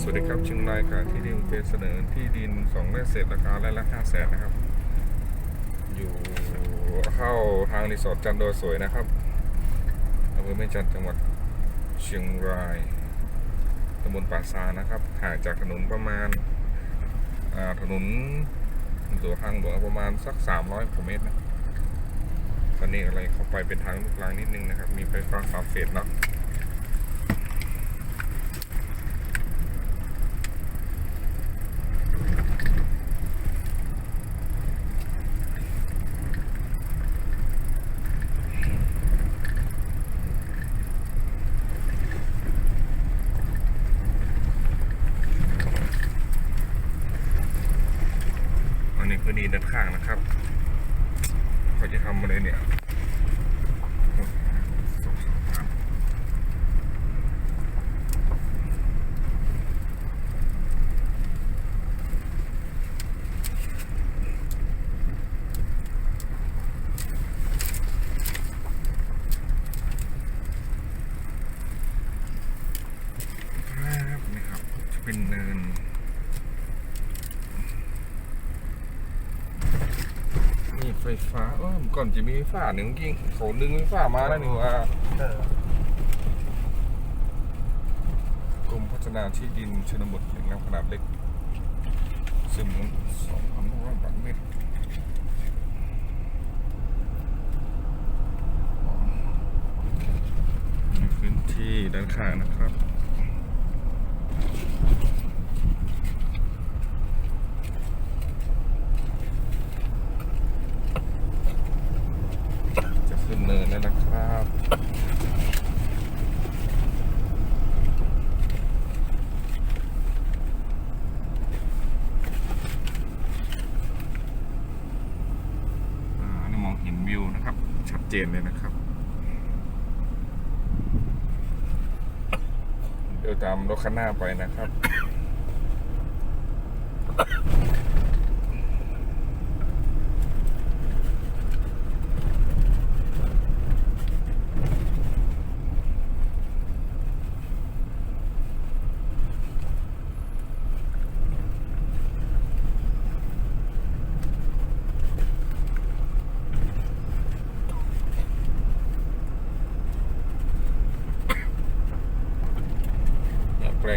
สวัสดีครับเชียงรายค่ะที่ดินเป็นเสนอที่ดินสองไร่เศษราคาไร่ละห้าแสนนะครับ อยู่เข้าทางรีสอร์ทจันทร์โดยสวยนะครับอำเภอแม่จันทร์จังหวัดเชียงรายตำบลป่าซานะครับห่างจากถนนประมาณาถนนตัวทางหลวงประมาณสัก 300กว่าเมตรนะตอนนี้อะไรเข้าไปเป็นทางลูกรังนิดนึงนะครับ มีไฟฟ้าสามเฟสเนาะ ดีด้านข้างนะครับเขาจะทำอะไรเนี่ยครับนี่ครับจะเป็นเนิน นี่ไฟฟ้าเออก่อนจะมีไฟฟ้าหนึ่งกิ้งโขนดึงไฟฟ้ามาแล้วนี่ว่าเออกรมพัฒนาที่ดินชนบทแห่งน้ำขนาดเล็กซึ่งมันสองพันหกร้อยบาทเมตรมีพื้นที่ด้านข้างนะครับ จะขึ้นเนินแล้วนะครับ อ่าอันนี้มองเห็นวิวนะครับ ชัด เจนเลยนะครับ เดี๋ยวตามรถคันหน้าไปนะครับ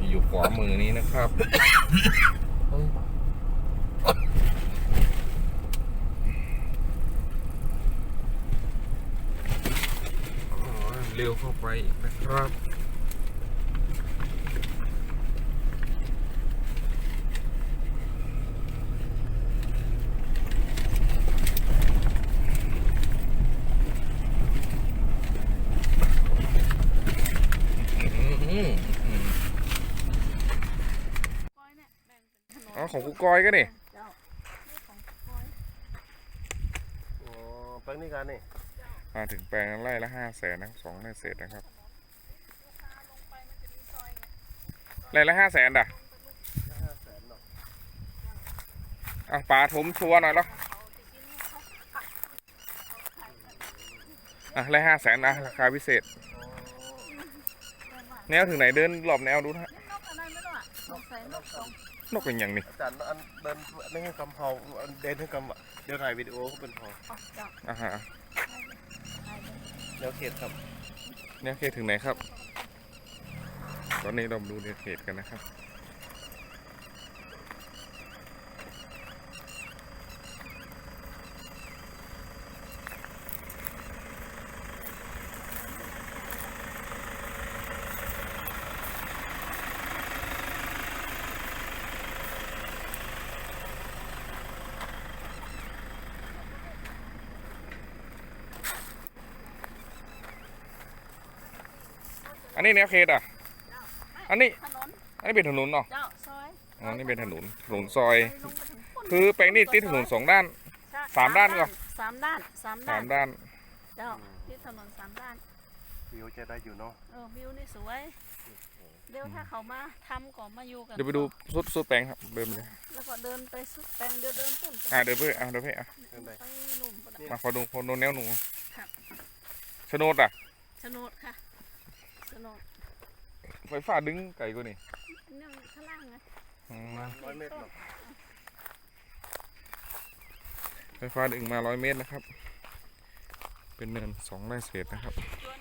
จะอยู่ขวามือนี้นะครับเฮ้ยอ๋อเร็วเข้าไปอีกนะครับ อืม ก้อยเนี่ยแบ่งเป็นถนน อ๋อ ของกูกอยก็นี่เจ้านี่ของก้อยอ๋อแปลงนี้กันนี่มาถึงแปลงไร่ละห้าแสนนะสองไร่เศษนะครับพาลงไปมันจะมีซอยไงไร่ละห้าแสนด่ะห้าแสนเนาะอะปลาถมชัวร์หน่อยแล้วเขาจะกินเขาผักเขาขายกันอะไร่ห้าแสนนะราคาพิเศษแม่ว่าแนวถึงไหนเดินรอบแนวดูนะฮะ นกอะไรไม่รู้อะสงสัยนกสองนกเป็นอย่างนี้อาจารย์อันเดินไม่ให้กำเพาอันเดินให้กำเดี๋ยวถ่ายวิดีโอก็เป็นพอออกจากอะฮะใช่เลยแนวเขตครับแนวเขตถึงไหนครับ ตอนนี้เราดูแนวเขตกันนะครับ อันนี้แนวเขตอะ อันนี้ ถนนอันนี้เป็นถนนเนาะ เจ้าซอยอ๋อ นี่เป็นถนน ถนนซอย ไปลงไปถึงปุ่นคือแปลงนี้ติดถนนสองด้าน ใช่สามด้านก่อนสามด้านสามสาด้านมด้าน เจ้าที่ถนนสามด้านวิวจะได้อยู่เนาะเออวิวนี่สวยเดี๋ยวถ้าเขามาทำก่อนมาอยู่กันเดี๋ยวไปดูสุดสุดแปลงครับ เดินไปเลยแล้วก็เดินไปสุดแปลงเดี๋ยวเดินปุ่นอ่าเดินไปอะเดินไปอะไปหนุ่มก็ได้มาขอดูขอดูแนวหนูครับโฉนดอะโฉนดค่ะ โฉนดไฟฟ้าดึงไกลกว่านี่ไเนี่ยมันข้างล่างไงอืมร้อยเมตรหรอกไฟฟ้าดึงมาร้อยเมตรนะครับ เป็นเนินสองไร่เศษนะครับชวน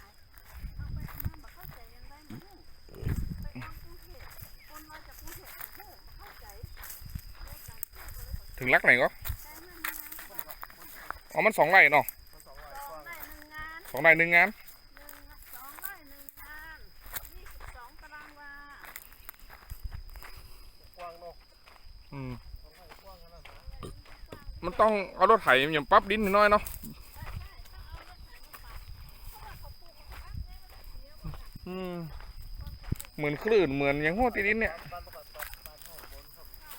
ายเอาไปเอามาบักเข้าใจยังได้มั้งไปอ้อมกรุงเทพคนมาจากกรุงเทพโอ้โหเข้าใจได้การเที่ยวก็เลยบอกถึงลักไหนก็ ได้เงินมาแล้วบอก อ๋อมันสองไร่เนาะมันสองไร่สกองว้างไร่หนึ่งงานสองไร่หนึ่งงานหนึ่งสองไร่หนึ่งงานยี่สิบสองตารางวากว้างเนาะอืมสองไร่กว้างขนาดนั้นมันต้องเอารถไถอย่างปรั๊บดินน้อยเนาะอืมเหมือนคลื่นเหมือนอย่างหัวตีดินเนี่ย บ้านประกาศบ้านบ้านห้องบนครับน้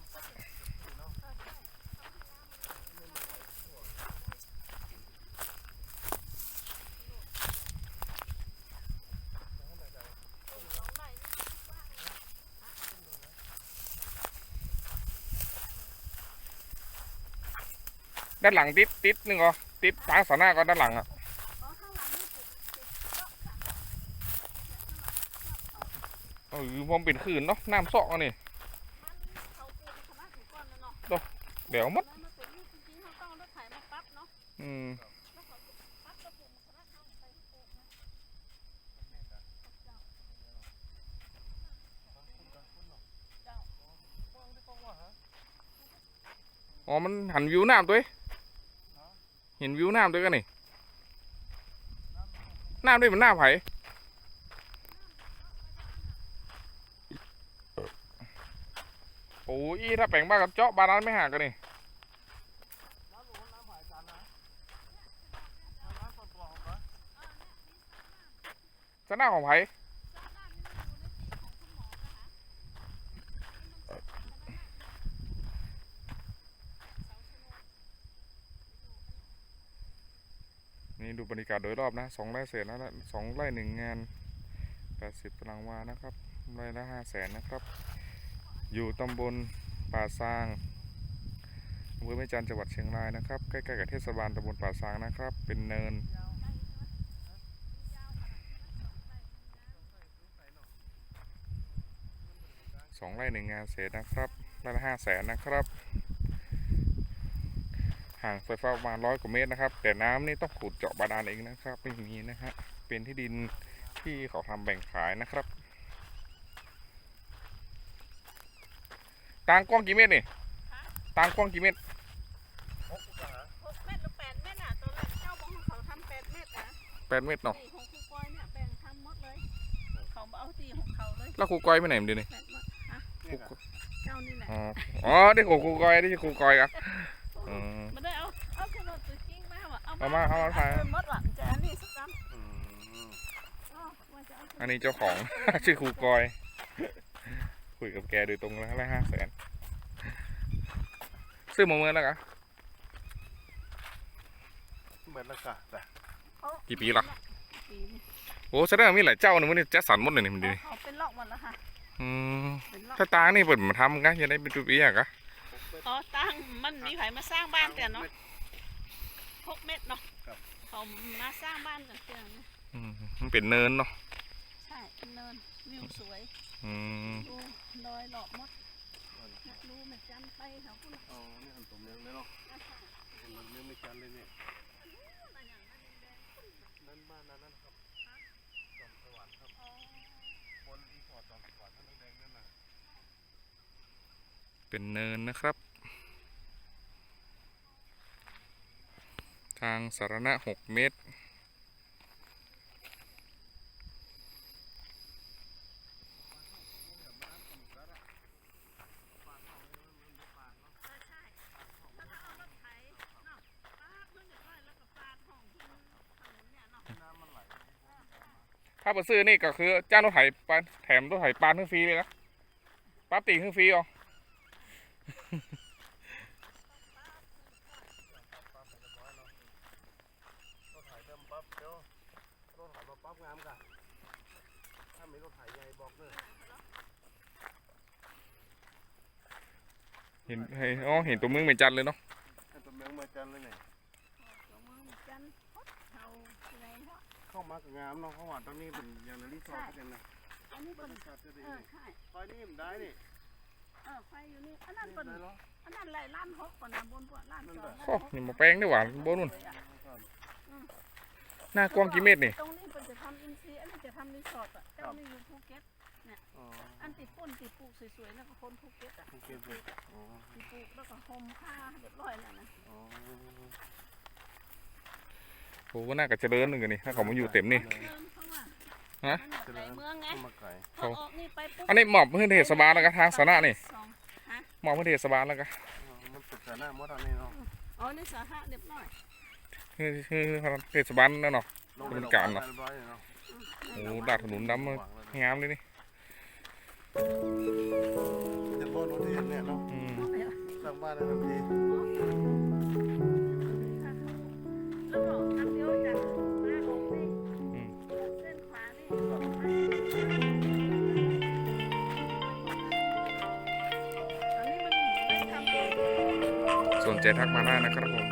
ำปัดนี่เนาะ ด้านหลังติดติดนึงก็ติดตางสาหน้าก็ด้านหลังอะเออพอมเป็นคลื่นเนาะน้ำซอกอันนี่เดี๋ยวมัดอืมอ๋อ มันหันวิวน้ำตัวเอง ห็นวิวน้ำตัวกันนี่น้ำด้วยมันน้าไผ่โอ้ยถ้าแปลงบ้านกับเจาะบาดาลไม่ห่างกันนี่น้ำหลวงน้ำผายจานนะของเขาจะหน้าของไผ่นี่ดูบรรยากาศโดยร อบนะสองไร่เศษนะสองไร่หนึ่งงานแปดสิบตารางวานะครับไร่ละห้าแสนนะครับ อยู่ตำบลป่าซางอำเภอแม่จันจังหวัดเชียงรายนะครับ ใกล้ๆกับเทศบาลตำบลป่าซางนะครับ เป็นเนินสองไร่หนึ่งงานเศษนะครับไร่ละห้าแสนนะครับ ห่างไฟฟ้าประมาณร้อยกว่าเมตรนะครับ แต่น้ำนี่ต้องขุดเจาะบาดาลเองนะครับไม่มีนะฮะเป็นที่ดินที่เขาทำแบ่งขายนะครับตางกว้างกี่เมตรนี่ตางกว้างกี่เมตรหกกว่าฮะหกเมตรหรือแปดเมตรอะตัวแรกเจ้าบอกว่าเขาทำแปดเมตรนะแปดเมตรเนาะนี่ของครูกอยเนี่ยแบ่งทำหมดเลย เขาเอาตีของเขาเลย แล้วครูก้อยไปไหนมันดูนี่แปดหมดฮะครูเจ้านี่แหละอ๋ออ๋อได้ของครูก้อยได้ครูก้อยอะ อืมไม่ได้เอาเอาขนมตัวจริงมาว่ะเอามาเอามาถ่าย เอหมดหลังจะอันนี้สักคำอืมอ๋อว่าจะเอาอันนี้เจ้าของ ชื่อครูก้อย คุยกับแกโดยตรงแล้วละห้าแสนซื้อมาเมื่อแล้วกะเหมือนละกะแต่เขากี่ปีละปีนี่โอ้แสดงว่ามีหลายเจ้านะมันนี่แจ็คสันหมดเลยนี่มันดีนี่เขาเป็นลอกหมดแล้วค่ะอืมเป็นลอกถ้าตางนี่เปิดมาทำกันจะได้เป็นตัวปีอะกะ อ๋อตั้งมันมีไผมาสร้างบ้านแต่เนาะหกเมตรเนาะเขามาสร้างบ้านกันเตียงเนี่ยอืมมันเป็นเนินเนาะใช่เป็นเนินวิวสวยอืมดูดอยหลอกมดนะดูเหมือนจันไปเขาพูดอ๋อนี่หันตัวเมืองเลยเนาะมันเมืองไม่จันเลยเนี่ยนั่นบ้านนั้นนั่นครับจอมสวรรค์ครับบนรีสอร์ทจอมสวรรค์ท่านแดงๆนั่นน่ะเป็นเนินนะครับางสาธารณะ 6 เมตร ถ้าไปซื้อนี่ก็คือจ้างรถไถปานแถมรถไถปานเครื่องฟรีเลยนะปั๊บตีเครื่องฟรีอ๋อ เห็นเห็นอ๋อเห็นตัวมึงเหมือนจันเลยเนาะให้ตัวเมืองมาจันเลยเนี่ยตัวมือจันพดเฮาอะไรเนาะเข้ามากับงามเนาะเพราะว่าตอนนี้เป็นอย่างในรีสอร์ทกันนะอันนี้บเป็นรรยากาศจะดีเออนี่ใช่ไฟนี่มันได้นี่เออไฟอยู่นี่อันนั้นเป็นได้เหรออันนั้นไหลล้านหกก่อนนะบนพวกล้านสองโอ้นี่มาแปลงด้วยหวานบนนู่นหน้ากว้างกี่เมตรนี่ตรงนี้เป็นจะทำอินซีย์อันนี้จะทำรีสอร์ทอะเจ้านี่อยู่ภูเก็ต อ๋ออันติดปุ่นติดปลูกสวยๆแล้วก็คนภูเก็ตอะโอเคเลยอ๋อติดปลูกแล้วก็โฮมค่าเรียบร้อยแล้วนะอ๋อโอ้ว่าน่าจะเจริญหนึ่งกันนี่ถ้าเขามาอยู่เต็มนี่ เดินเข้ามาฮะ มันแบบในเมืองไงเข้ามาไก่พอออกนี่ไปปุ๊บอันนี้หมอบเพื่อเทศบาลแล้วก็ทางสาธารณะนี่สองฮะหมอบเพื่อเทศบาลแล้วก็อ๋อมันตึกแต่หน้ามดอันนี้เนาะอ๋อนี่สาธารณะเรียบร้อยคือคือเทศบาลนั่นเนาะ ลงเป็นการเนาะเรียบร้อยเนาะโอ้ดาดถนนดำวามันงแล้วงามเลยนี่ จะโบนรถเห็นเนี่ยเนาะอืมสร้างบ้านได้ทันทีแล้วก็อันเดียวจากมาออกนี่อืมเส้นขวานี่อันนี้มันไม่ทำสนใจทักมาได้นะครับผม